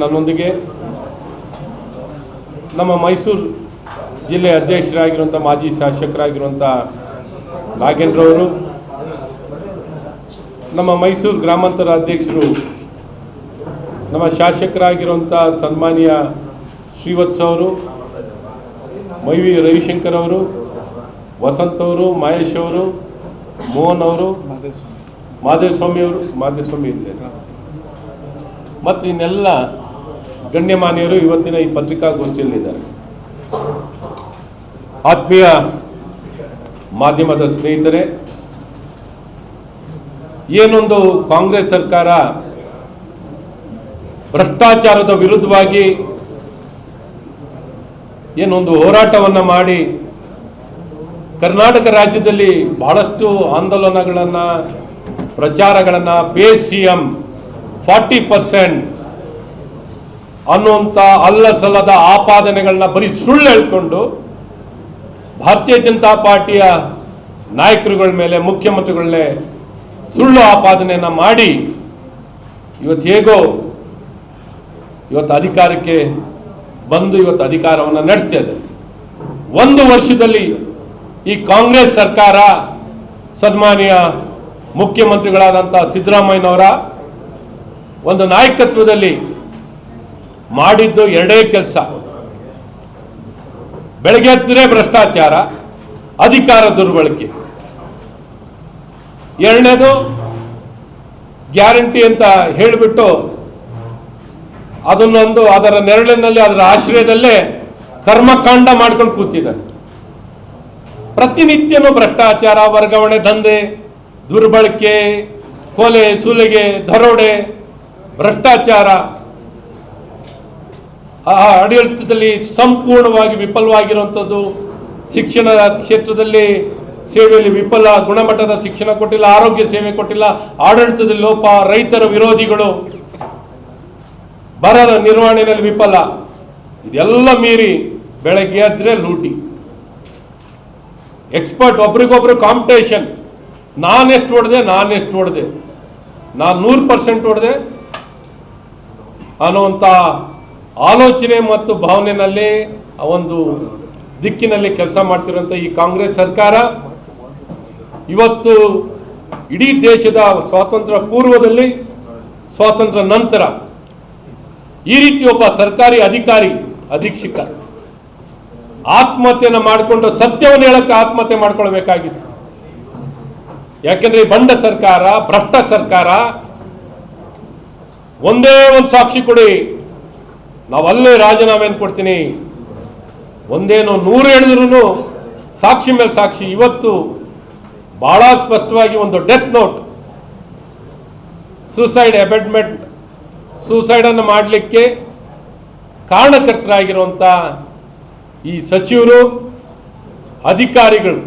ನನ್ನೊಂದಿಗೆ ನಮ್ಮ ಮೈಸೂರು ಜಿಲ್ಲೆ ಅಧ್ಯಕ್ಷರಾಗಿರುವಂಥ ಮಾಜಿ ಶಾಸಕರಾಗಿರುವಂಥ ನಾಗೇಂದ್ರವರು ನಮ್ಮ ಮೈಸೂರು ಗ್ರಾಮಾಂತರ ಅಧ್ಯಕ್ಷರು, ನಮ್ಮ ಶಾಸಕರಾಗಿರುವಂಥ ಸನ್ಮಾನ್ಯ ಶ್ರೀವತ್ಸ ಅವರು ಮೈವಿ ರವಿಶಂಕರ್ ಅವರು, ವಸಂತ್ ಅವರು, ಮಹೇಶ್ ಅವರು, ಮೋಹನ್ ಅವರು ಮಾದೇವಸ್ವಾಮಿ ಅವರು ಮಾದೇವಸ್ವಾಮಿ ಇಲ್ಲೇ. ಮತ್ತು ಇನ್ನೆಲ್ಲ ಗಣ್ಯಮಾನ್ಯರು ಇವತ್ತಿನ ಈ ಪತ್ರಿಕಾಗೋಷ್ಠಿಯಲ್ಲಿದ್ದಾರೆ. ಆತ್ಮೀಯ ಮಾಧ್ಯಮದ ಸ್ನೇಹಿತರೆ, ಏನೊಂದು ಕಾಂಗ್ರೆಸ್ ಸರ್ಕಾರ ಭ್ರಷ್ಟಾಚಾರದ ವಿರುದ್ಧವಾಗಿ ಏನೊಂದು ಹೋರಾಟವನ್ನು ಮಾಡಿ ಕರ್ನಾಟಕ ರಾಜ್ಯದಲ್ಲಿ ಬಹಳಷ್ಟು ಆಂದೋಲನಗಳನ್ನು, ಪ್ರಚಾರಗಳನ್ನು, pay C M forty percent ಅನ್ನುವಂಥ ಅಲ್ಲ ಸಲ್ಲದ ಆಪಾದನೆಗಳನ್ನ ಬರೀ ಸುಳ್ಳು ಹೇಳ್ಕೊಂಡು ಭಾರತೀಯ ಜನತಾ ಪಾರ್ಟಿಯ ನಾಯಕರುಗಳ ಮೇಲೆ ಮುಖ್ಯಮಂತ್ರಿಗಳನ್ನೇ ಸುಳ್ಳು ಆಪಾದನೆಯನ್ನು ಮಾಡಿ ಇವತ್ತು ಹೇಗೋ ಇವತ್ತು ಅಧಿಕಾರಕ್ಕೆ ಬಂದು ಇವತ್ತು ಅಧಿಕಾರವನ್ನು ನಡೆಸ್ತಾ ಇದೆ. ಒಂದು ವರ್ಷದಲ್ಲಿ ಈ ಕಾಂಗ್ರೆಸ್ ಸರ್ಕಾರ ಸನ್ಮಾನ್ಯ ಮುಖ್ಯಮಂತ್ರಿಗಳಾದಂಥ ಸಿದ್ದರಾಮಯ್ಯನವರ ಒಂದು ನಾಯಕತ್ವದಲ್ಲಿ ಮಾಡಿದ್ದು ಎರಡೇ ಕೆಲಸ. ಬೆಳಗ್ಗೆ ಎದ್ದರೆ ಭ್ರಷ್ಟಾಚಾರ, ಅಧಿಕಾರ ದುರ್ಬಳಕೆ. ಎರಡನೇದು ಗ್ಯಾರಂಟಿ ಅಂತ ಹೇಳಿಬಿಟ್ಟು ಅದನ್ನೊಂದು ಅದರ ನೆರಳಿನಲ್ಲಿ, ಅದರ ಆಶ್ರಯದಲ್ಲೇ ಕರ್ಮಕಾಂಡ ಮಾಡ್ಕೊಂಡು ಕೂತಿದ್ದಾರೆ. ಪ್ರತಿನಿತ್ಯನೂ ಭ್ರಷ್ಟಾಚಾರ, ವರ್ಗಾವಣೆ, ದಂಧೆ, ದುರ್ಬಳಕೆ, ಕೊಲೆ, ಸುಲಿಗೆ, ದರೋಡೆ, ಭ್ರಷ್ಟಾಚಾರ ಆ ಆಡಳಿತದಲ್ಲಿ ಸಂಪೂರ್ಣವಾಗಿ ವಿಫಲವಾಗಿರುವಂಥದ್ದು ಶಿಕ್ಷಣದ ಕ್ಷೇತ್ರದಲ್ಲಿ ಸೇವೆಯಲ್ಲಿ ವಿಫಲ, ಗುಣಮಟ್ಟದ ಶಿಕ್ಷಣ ಕೊಟ್ಟಿಲ್ಲ, ಆರೋಗ್ಯ ಸೇವೆ ಕೊಟ್ಟಿಲ್ಲ ಆಡಳಿತದಲ್ಲಿ ಲೋಪ, ರೈತರ ವಿರೋಧಿಗಳು, ಬರದ ನಿರ್ವಹಣೆಯಲ್ಲಿ ವಿಫಲ. ಇದೆಲ್ಲ ಮೀರಿ ಬೆಳಗ್ಗೆ ಆದರೆ ಲೂಟಿ. ಎಕ್ಸ್ಪರ್ಟ್ ಒಬ್ರಿಗೊಬ್ರು ಕಾಂಪಿಟೇಷನ್ ನಾನೆಷ್ಟು ಹೊಡೆದೆ ನಾನೆಷ್ಟು ಹೊಡೆದೆ. ನಾನು ನೂರು ಪರ್ಸೆಂಟ್ ಹೊಡೆದೆ ಅನ್ನುವಂಥ ಆಲೋಚನೆ ಮತ್ತು ಭಾವನೆಯಲ್ಲಿ ಒಂದು ದಿಕ್ಕಿನಲ್ಲಿ ಕೆಲಸ ಮಾಡ್ತಿರುವಂಥ ಈ ಕಾಂಗ್ರೆಸ್ ಸರ್ಕಾರ ಇವತ್ತು ಇಡೀ ದೇಶದ ಸ್ವಾತಂತ್ರ್ಯ ಪೂರ್ವದಲ್ಲಿ, ಸ್ವಾತಂತ್ರ್ಯ ನಂತರ ಈ ರೀತಿ ಒಬ್ಬ ಸರ್ಕಾರಿ ಅಧಿಕಾರಿ, ಅಧೀಕ್ಷಕ ಆತ್ಮಹತ್ಯೆಯನ್ನು ಮಾಡಿಕೊಂಡು ಸತ್ಯವನ್ನು ಹೇಳಕ್ಕೆ ಆತ್ಮಹತ್ಯೆ ಮಾಡ್ಕೊಳ್ಬೇಕಾಗಿತ್ತು. ಯಾಕೆಂದ್ರೆ ಬಂಡ ಸರ್ಕಾರ, ಭ್ರಷ್ಟ ಸರ್ಕಾರ, ಒಂದೇ ಒಂದು ಸಾಕ್ಷಿ ಕೊಡಿ. ನಾವಲ್ಲೇ ರಾಜೀನಾಮೆಯನ್ನು ಕೊಡ್ತೀನಿ. ಒಂದೇನೋ ನೂರು ಹೇಳಿದ್ರು ಸಾಕ್ಷಿ ಮೇಲೆ ಸಾಕ್ಷಿ. ಇವತ್ತು ಬಹಳ ಸ್ಪಷ್ಟವಾಗಿ ಒಂದು ಡೆತ್ ನೋಟ್ ಸೂಸೈಡ್ ಅಬೆಟ್ಮೆಂಟ್ ಸೂಸೈಡನ್ನು ಮಾಡಲಿಕ್ಕೆ ಕಾರಣಕರ್ತರಾಗಿರುವಂಥ ಈ ಸಚಿವರು, ಅಧಿಕಾರಿಗಳು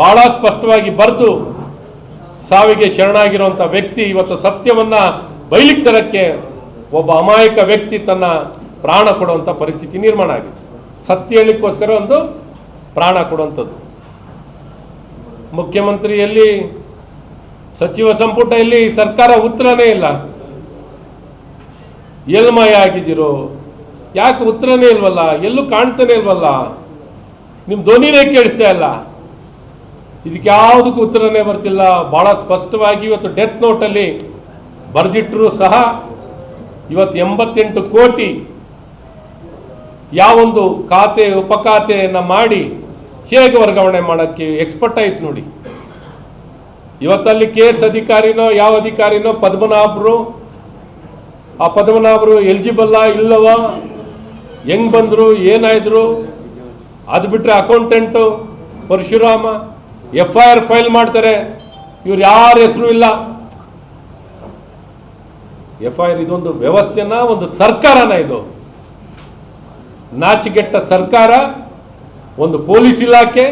ಬಹಳ ಸ್ಪಷ್ಟವಾಗಿ ಬರೆದು ಸಾವಿಗೆ ಶರಣಾಗಿರುವಂಥ ವ್ಯಕ್ತಿ ಇವತ್ತು ಸತ್ಯವನ್ನು ಬಯಲಿಗೆ ತರಕ್ಕೆ ಒಬ್ಬ ಅಮಾಯಕ ವ್ಯಕ್ತಿ ತನ್ನ ಪ್ರಾಣ ಕೊಡುವಂಥ ಪರಿಸ್ಥಿತಿ ನಿರ್ಮಾಣ ಆಗಿದೆ. ಸತ್ಯ ಹೇಳಲಿಕ್ಕೋಸ್ಕರ ಒಂದು ಪ್ರಾಣ ಕೊಡುವಂಥದ್ದು. ಮುಖ್ಯಮಂತ್ರಿಯಲ್ಲಿ ಸಚಿವ ಸಂಪುಟ ಇಲ್ಲಿ ಸರ್ಕಾರ ಉತ್ತರನೇ ಇಲ್ಲ. ಎಲ್ಮಯ ಮಾಯ ಆಗಿದ್ದೀರೋ, ಯಾಕೆ ಉತ್ತರನೇ ಇಲ್ವಲ್ಲ, ಎಲ್ಲೂ ಕಾಣ್ತಾನೆ ಇಲ್ವಲ್ಲ ನಿಮ್ಮ ಧ್ವನಿನೇ ಕೇಳಿಸ್ತಾ ಇಲ್ಲ. ಇದಕ್ಕೆ ಯಾವುದಕ್ಕೂ ಉತ್ತರನೇ ಬರ್ತಿಲ್ಲ. ಭಾಳ ಸ್ಪಷ್ಟವಾಗಿ ಇವತ್ತು ಡೆತ್ ನೋಟಲ್ಲಿ ಬರೆದಿಟ್ಟರೂ ಸಹ ಇವತ್ತು ಎಂಬತ್ತೆಂಟು ಕೋಟಿ ಯಾವೊಂದು ಖಾತೆ, ಉಪಖಾತೆಯನ್ನು ಮಾಡಿ ಹೇಗೆ ವರ್ಗಾವಣೆ ಮಾಡೋಕ್ಕೆ ಎಕ್ಸ್ಪರ್ಟೈಸ್ ನೋಡಿ. ಇವತ್ತಲ್ಲಿ ಕೆ ಎಸ್ ಅಧಿಕಾರಿನೋ, ಯಾವ ಅಧಿಕಾರಿನೋ ಪದ್ಮನಾಭರು, ಆ ಪದ್ಮನಾಭರು ಎಲಿಜಿಬಲ್ಲ ಇಲ್ಲವ? ಹೆಂಗ್ ಬಂದರು, ಏನಾಯಿದ್ರು? ಅದು ಬಿಟ್ಟರೆ accountant Parashurama F I R file ಮಾಡ್ತಾರೆ. ಇವ್ರು ಯಾರ ಹೆಸರು ಇಲ್ಲ. ಎಫ್ ಐ ಆರ್ ಇದೊಂದು ವ್ಯವಸ್ಥೆನ, ಒಂದು ಸರ್ಕಾರನ ಇದು. ನಾಚಿಗೆಟ್ಟ ಸರ್ಕಾರ, ಒಂದು ಪೊಲೀಸ್ ಇಲಾಖೆ,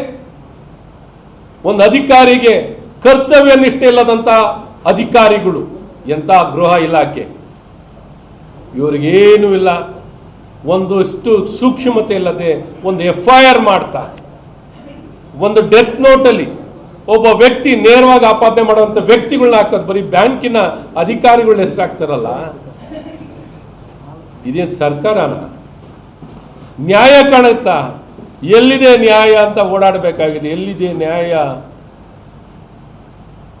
ಒಂದು ಅಧಿಕಾರಿಗೆ ಕರ್ತವ್ಯ ನಿಷ್ಠೆ ಇಲ್ಲದಂಥ ಅಧಿಕಾರಿಗಳು, ಎಂಥ ಗೃಹ ಇಲಾಖೆ. ಇವರಿಗೇನೂ ಇಲ್ಲ. ಒಂದಷ್ಟು ಸೂಕ್ಷ್ಮತೆ ಇಲ್ಲದೆ ಒಂದು ಎಫ್ ಐ ಆರ್ ಮಾಡ್ತಾ, ಒಂದು ಡೆತ್ ನೋಟಲ್ಲಿ ಒಬ್ಬ ವ್ಯಕ್ತಿ ನೇರವಾಗಿ ಆಪಾದನೆ ಮಾಡುವಂಥ ವ್ಯಕ್ತಿಗಳನ್ನ ಹಾಕೋದು, ಬರೀ ಬ್ಯಾಂಕಿನ ಅಧಿಕಾರಿಗಳ ಹೆಸರು ಹಾಕ್ತಾರಲ್ಲ ಇದೇನು ಸರ್ಕಾರನ? ನ್ಯಾಯ ಕಾಣುತ್ತಾ? ಎಲ್ಲಿದೆ ನ್ಯಾಯ ಅಂತ ಓಡಾಡಬೇಕಾಗಿದೆ, ಎಲ್ಲಿದೆ ನ್ಯಾಯ?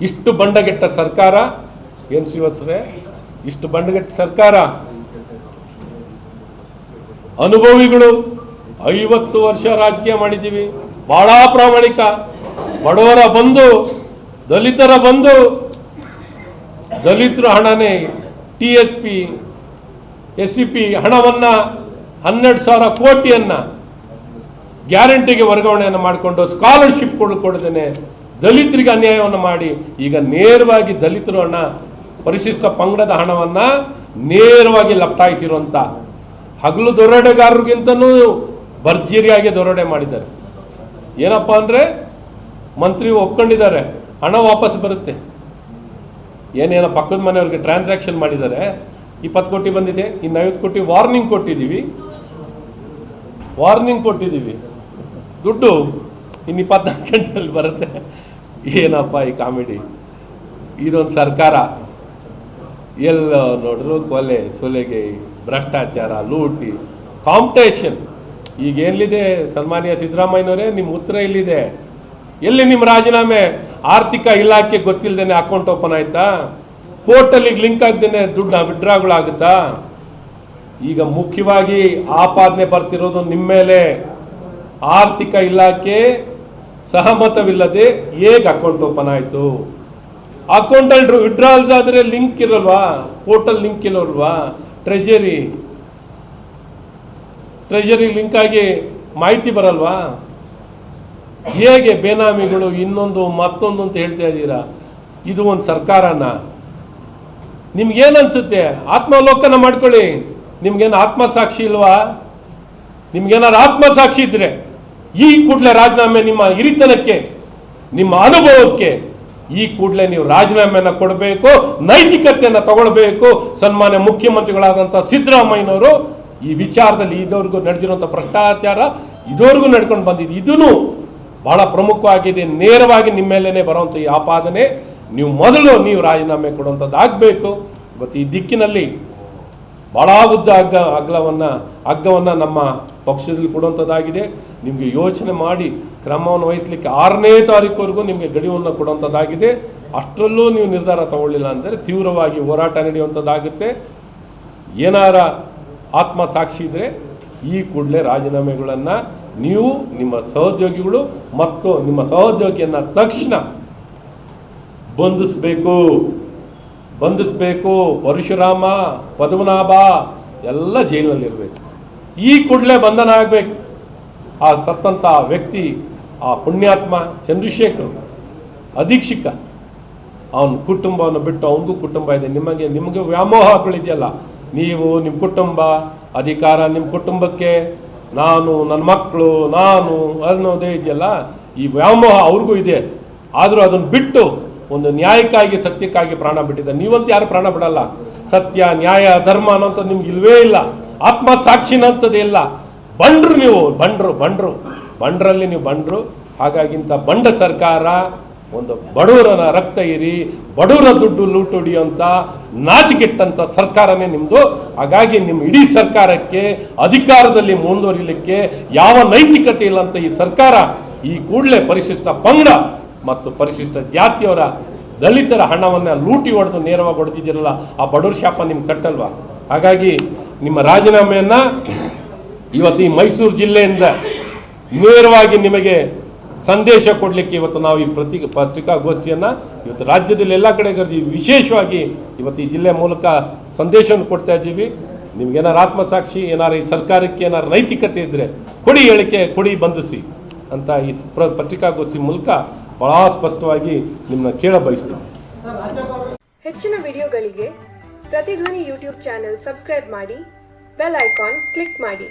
ಇಷ್ಟು ಬಂಡಗೆಟ್ಟ ಸರ್ಕಾರ? ಏನು ಶ್ರೀವತ್ಸರೇ ಇಷ್ಟು ಬಂಡಗೆಟ್ಟ ಸರ್ಕಾರ? ಅನುಭವಿಗಳು ಐವತ್ತು ವರ್ಷ ರಾಜಕೀಯ ಮಾಡಿದ್ದೀವಿ, ಬಹಳ ಪ್ರಾಮಾಣಿಕ. ಬಡವರ ಬಂದು, ದಲಿತರ ಬಂದು, ದಲಿತರ ಹಣನೇ T S P S C P ಹಣವನ್ನು ಹನ್ನೆರಡು ಸಾವಿರ ಕೋಟಿಯನ್ನು ಗ್ಯಾರಂಟಿಗೆ ವರ್ಗಾವಣೆಯನ್ನು ಮಾಡಿಕೊಂಡು ಸ್ಕಾಲರ್ಶಿಪ್ ಕೊಡ್ಕೊಡ್ದೇನೆ ದಲಿತರಿಗೆ ಅನ್ಯಾಯವನ್ನು ಮಾಡಿ. ಈಗ ನೇರವಾಗಿ ದಲಿತರು ಹಣ, ಪರಿಶಿಷ್ಟ ಪಂಗಡದ ಹಣವನ್ನು ನೇರವಾಗಿ ಲಪ್ಟಾಯಿಸಿರುವಂಥ ಹಗಲು ದೊರಡೆಗಾರರಿಗಿಂತನೂ ಭರ್ಜರಿಯಾಗಿ ದೊರಡೆ ಮಾಡಿದ್ದಾರೆ. ಏನಪ್ಪ ಅಂದರೆ ಮಂತ್ರಿ ಒಪ್ಕೊಂಡಿದ್ದಾರೆ. ಹಣ ವಾಪಸ್ ಬರುತ್ತೆ. ಏನೇನೋ ಪಕ್ಕದ ಮನೆಯವ್ರಿಗೆ ಟ್ರಾನ್ಸಾಕ್ಷನ್ ಮಾಡಿದ್ದಾರೆ. ಇಪ್ಪತ್ತು ಕೋಟಿ ಬಂದಿದೆ. ಇನ್ನು ಐವತ್ತು ಕೋಟಿ ವಾರ್ನಿಂಗ್ ಕೊಟ್ಟಿದ್ದೀವಿ. ವಾರ್ನಿಂಗ್ ಕೊಟ್ಟಿದ್ದೀವಿ. ದುಡ್ಡು ಇನ್ನು ಇಪ್ಪತ್ನಾಲ್ಕು ಗಂಟೆಯಲ್ಲಿ ಬರುತ್ತೆ. ಏನಪ್ಪ ಈ ಕಾಮಿಡಿ? ಇದೊಂದು ಸರ್ಕಾರ. ಎಲ್ಲ ನೋಡಿದ್ರು ಕೊಲೆ, ಸೊಲೆಗೆ, ಭ್ರಷ್ಟಾಚಾರ, ಲೂಟಿ ಕಾಂಪಿಟೇಷನ್ ಈಗ ಎಲ್ಲಿದೆ ಸನ್ಮಾನ್ಯ ಸಿದ್ದರಾಮಯ್ಯನವರೇ, ನಿಮ್ಮ ಉತ್ತರ ಎಲ್ಲಿದೆ? ಎಲ್ಲಿ ನಿಮ್ಮ ರಾಜೀನಾಮೆ ಆರ್ಥಿಕ ಇಲಾಖೆ ಗೊತ್ತಿಲ್ಲದೇನೆ ಅಕೌಂಟ್ ಓಪನ್ ಆಯ್ತಾ? ಪೋರ್ಟಲಿಗೆ ಲಿಂಕ್ ಆಗ್ದೇನೆ ದುಡ್ಡು ವಿಡ್ರಾಗಳಾಗುತ್ತಾ ಈಗ ಮುಖ್ಯವಾಗಿ ಆಪಾದನೆ ಬರ್ತಿರೋದು ನಿಮ್ಮ ಮೇಲೆ. ಆರ್ಥಿಕ ಇಲಾಖೆ ಸಹಮತವಿಲ್ಲದೆ ಹೇಗೆ ಅಕೌಂಟ್ ಓಪನ್ ಆಯಿತು? ಅಕೌಂಟಲ್ಲಿ ವಿಡ್ರಾಲ್ಸ್ ಆದರೆ ಲಿಂಕ್ ಇರಲ್ವಾ? ಪೋರ್ಟಲ್ ಲಿಂಕ್ ಇರಲ್ವಾ? ಟ್ರೆಜರಿ ಟ್ರೆಜರಿ ಲಿಂಕ್ ಆಗಿ ಮಾಹಿತಿ ಬರಲ್ವಾ? ಹೇಗೆ ಬೇನಾಮಿಗಳು ಇನ್ನೊಂದು ಮತ್ತೊಂದು ಅಂತ ಹೇಳ್ತಾ ಇದ್ದೀರಾ? ಇದು ಒಂದು ಸರ್ಕಾರನ. ನಿಮ್ಗೇನು ಅನ್ಸುತ್ತೆ ಆತ್ಮಾವಲೋಕನ ಮಾಡ್ಕೊಳ್ಳಿ. ನಿಮ್ಗೇನು ಆತ್ಮಸಾಕ್ಷಿ ಇಲ್ವಾ? ನಿಮ್ಗೇನಾರು ಆತ್ಮಸಾಕ್ಷಿ ಇದ್ರೆ ಈ ಕೂಡಲೇ ರಾಜೀನಾಮೆ ನಿಮ್ಮ ಹಿರಿತನಕ್ಕೆ, ನಿಮ್ಮ ಅನುಭವಕ್ಕೆ ಈ ಕೂಡಲೇ ನೀವು ರಾಜೀನಾಮೆಯನ್ನು ಕೊಡಬೇಕು, ನೈತಿಕತೆಯನ್ನು ತಗೊಳ್ಬೇಕು. ಸನ್ಮಾನ್ಯ ಮುಖ್ಯಮಂತ್ರಿಗಳಾದಂಥ ಸಿದ್ದರಾಮಯ್ಯನವರು ಈ ವಿಚಾರದಲ್ಲಿ ಇದುವರೆಗೂ ನಡೆದಿರುವಂಥ ಭ್ರಷ್ಟಾಚಾರ, ಇದುವರೆಗೂ ನಡ್ಕೊಂಡು ಬಂದಿದೆ ಇದೂ ಬಹಳ ಪ್ರಮುಖವಾಗಿದೆ, ನೇರವಾಗಿ ನಿಮ್ಮ ಮೇಲೇ ಬರುವಂಥ ಈ ಆಪಾದನೆ. ನೀವು ಮೊದಲು ನೀವು ರಾಜೀನಾಮೆ ಕೊಡುವಂಥದ್ದು ಆಗಬೇಕು. ಇವತ್ತು ಈ ದಿಕ್ಕಿನಲ್ಲಿ ಭಾಳ ಉದ್ದ ಹಗ್ಗ ಅಗ್ಲವನ್ನು ಹಗ್ಗವನ್ನು ನಮ್ಮ ಪಕ್ಷದಲ್ಲಿ ಕೊಡುವಂಥದ್ದಾಗಿದೆ ನಿಮಗೆ ಯೋಚನೆ ಮಾಡಿ ಕ್ರಮವನ್ನು ವಹಿಸಲಿಕ್ಕೆ ಆರನೇ ತಾರೀಕುವರೆಗೂ ನಿಮಗೆ ಗಡಿವನ್ನು ಕೊಡುವಂಥದ್ದಾಗಿದೆ ಅಷ್ಟರಲ್ಲೂ ನೀವು ನಿರ್ಧಾರ ತಗೊಳ್ಳಿಲ್ಲ ಅಂದರೆ ತೀವ್ರವಾಗಿ ಹೋರಾಟ ನಡೆಯುವಂಥದ್ದಾಗುತ್ತೆ ಏನಾರ ಆತ್ಮ ಸಾಕ್ಷಿ ಇದ್ದರೆ ಈ ಕೂಡಲೇ ರಾಜೀನಾಮೆಗಳನ್ನು ನೀವು ನಿಮ್ಮ ಸಹೋದ್ಯೋಗಿಗಳು ಮತ್ತು ನಿಮ್ಮ ಸಹೋದ್ಯೋಗಿಯನ್ನು ತಕ್ಷಣ ಬಂಧಿಸಬೇಕು. ಬಂಧಿಸಬೇಕು. ಪರಶುರಾಮ, ಪದ್ಮನಾಭ ಎಲ್ಲ ಜೈಲಿನಲ್ಲಿರಬೇಕು. ಈ ಕೂಡಲೇ ಬಂಧನ ಆಗಬೇಕು. ಆ ಸತ್ತಂಥ ವ್ಯಕ್ತಿ, ಆ ಪುಣ್ಯಾತ್ಮ ಚಂದ್ರಶೇಖರ್ ಅಧೀಕ್ಷಕ ಅವನ ಕುಟುಂಬವನ್ನು ಬಿಟ್ಟು ಅವನಿಗೂ ಕುಟುಂಬ ಇದೆ. ನಿಮಗೆ ನಿಮಗೆ ವ್ಯಾಮೋಹಗಳಿದೆಯಲ್ಲ ನೀವು ನಿಮ್ಮ ಕುಟುಂಬ, ಅಧಿಕಾರ ನಿಮ್ಮ ಕುಟುಂಬಕ್ಕೆ ನಾನು ನನ್ನ ಮಕ್ಕಳು ನಾನು, ಅನ್ನೋದೇ ಇದೆಯಲ್ಲ, ಈ ವ್ಯಾಮೋಹ ಅವ್ರಿಗೂ ಇದೆ. ಆದರೂ ಅದನ್ನು ಬಿಟ್ಟು ಒಂದು ನ್ಯಾಯಕ್ಕಾಗಿ, ಸತ್ಯಕ್ಕಾಗಿ ಪ್ರಾಣ ಬಿಟ್ಟಿದ್ದಾರೆ ನೀವಂತೂ ಯಾರು ಪ್ರಾಣ ಬಿಡಲ್ಲ. ಸತ್ಯ, ನ್ಯಾಯ, ಧರ್ಮ ಅನ್ನೋಂಥ ನಿಮ್ಗೆ ಇಲ್ವೇ ಇಲ್ಲ. ಆತ್ಮ ಸಾಕ್ಷಿನಂಥದ್ದೇ ಇಲ್ಲ. ಬಂಡ್ರು ನೀವು, ಬಂಡ್ರು ಬಂಡ್ರು. ಬಂಡ್ರಲ್ಲಿ ನೀವು ಬಂಡ್ರು. ಹಾಗಾಗಿಂತ ಬಂಡ ಸರ್ಕಾರ ಒಂದು ಬಡವರನ ರಕ್ತ ಇರಿ ಬಡವರ ದುಡ್ಡು ಲೂಟು ಹೊಡಿಯೋಂಥ ನಾಚಿಕೆಟ್ಟಂಥ ಸರ್ಕಾರನೇ ನಿಮ್ಮದು ಹಾಗಾಗಿ ನಿಮ್ಮ ಇಡೀ ಸರ್ಕಾರಕ್ಕೆ, ಅಧಿಕಾರದಲ್ಲಿ ಮುಂದುವರಿಲಿಕ್ಕೆ ಯಾವ ನೈತಿಕತೆ ಇಲ್ಲ ಅಂತ ಈ ಸರ್ಕಾರ ಈ ಕೂಡಲೇ ಪರಿಶಿಷ್ಟ ಪಂಗಡ ಮತ್ತು ಪರಿಶಿಷ್ಟ ಜಾತಿಯವರ ದಲಿತರ ಹಣವನ್ನು ಲೂಟಿ ಹೊಡೆದು ನೇರವಾಗಿ ಹೊಡೆದಿದ್ದೀರಲ್ಲ, ಆ ಬಡವರ ಶಾಪ ನಿಮ್ಗೆ ಕಟ್ಟಲ್ವಾ? ಹಾಗಾಗಿ ನಿಮ್ಮ ರಾಜೀನಾಮೆಯನ್ನು ಇವತ್ತು ಈ ಮೈಸೂರು ಜಿಲ್ಲೆಯಿಂದ ನೇರವಾಗಿ ನಿಮಗೆ ಸಂದೇಶ ಕೊಡಲಿಕ್ಕೆ ಇವತ್ತು ನಾವು ಈ ಪ್ರತಿ ಪತ್ರಿಕಾಗೋಷ್ಠಿಯನ್ನು ಇವತ್ತು ರಾಜ್ಯದಲ್ಲಿ ಎಲ್ಲ ಕಡೆ ವಿಶೇಷವಾಗಿ ಇವತ್ತು ಈ ಜಿಲ್ಲೆ ಮೂಲಕ ಸಂದೇಶವನ್ನು ಕೊಡ್ತಾ ಇದ್ದೀವಿ. ನಿಮ್ಗೇನಾರು ಆತ್ಮಸಾಕ್ಷಿ, ಏನಾರು ಈ ಸರ್ಕಾರಕ್ಕೆ ಏನಾರು ನೈತಿಕತೆ ಇದ್ದರೆ ಕೊಡಿ ಹೇಳಿಕೆ, ಕೊಡಿ ಬಂಧಿಸಿ ಅಂತ ಈ ಪ್ರ ಪತ್ರಿಕಾಗೋಷ್ಠಿ ಮೂಲಕ ಬಹಳ ಸ್ಪಷ್ಟವಾಗಿ ನಿಮ್ಮನ್ನ ಕೇಳ ಬಯಸ್ತೀನಿ. ಹೆಚ್ಚಿನ ವಿಡಿಯೋಗಳಿಗೆ ಪ್ರತಿಧ್ವನಿ ಯೂಟ್ಯೂಬ್ ಚಾನೆಲ್ ಸಬ್ಸ್ಕ್ರೈಬ್ ಮಾಡಿ, ಬೆಲ್ ಐಕಾನ್ ಕ್ಲಿಕ್ ಮಾಡಿ.